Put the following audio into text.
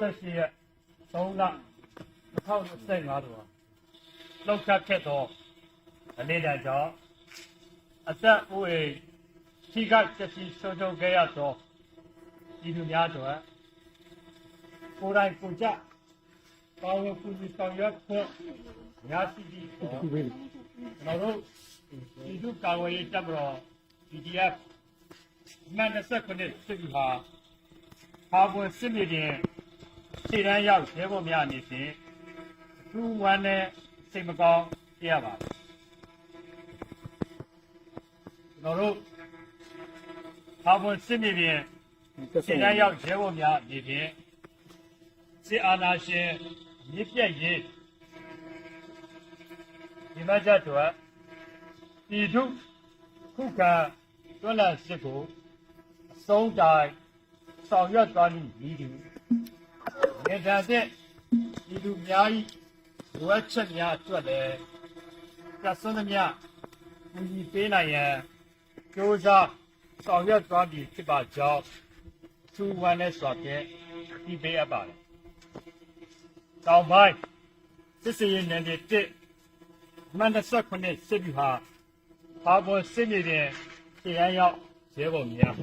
ရက်3လ2025တို့ဟာလောက်ခတ်ခဲ့သောအနေနဲ့ကြောင့်အသက်အိုးအိမ်ထိခိုက်ပျက်စီးဆုံးရှုံးခဲ့ရသောဒီလူများတို့ကိုယ်တိုင်ကိုယ်ကြပါဝင်ကူညီဆောင်ရွက်ဖို့များစီပြီးတော့ကျွန်တော်တို့ဒီလူကာဝေးတပ်မတော် PDF မန်29စစ်ပြီဟာဟာဘွယ်စစ်မြေပြင် ခြေတန်းရောက်ရဲဘော်များအနေဖြင့်အထူးဝမ်းနဲ့စိတ်မကောင်းပြရပါတယ်ကျွန်တော်တို့ဟာဘွယ်စစ်မြေပြင်ခြေတန်းရောက်ရဲဘော်များအနေဖြင့်စစ်အာဏာရှင်မြစ်ပြက်ရေးဒီမကြတော့ပြည်သူခုခံတွန်းလှန်စစ်ကိုအဆုံးတိုင်ဆောင်ရွက်သွားလိမ့်မည်သူ နေတန်တဲ့ဒီလူများဤဝက်ချက်များအတွက်လည်းကဆန်းသမျှဘူကြီးပေးနိုင်ရန်ကြိုးစားဆောင်ရွက်သွားပြီဖြစ်ပါကြောင်းသူဝန်နဲ့စွာဖြင့်ဒီပေးအပ်ပါတယ်။တောင်ပိုင်းစစ်စရင်နယ်တစ်မှန်29စစ်ဗျူဟာဘာပေါ်စစ်မြေပြင်ခြေရန်ရောက်ရဲဘော်များ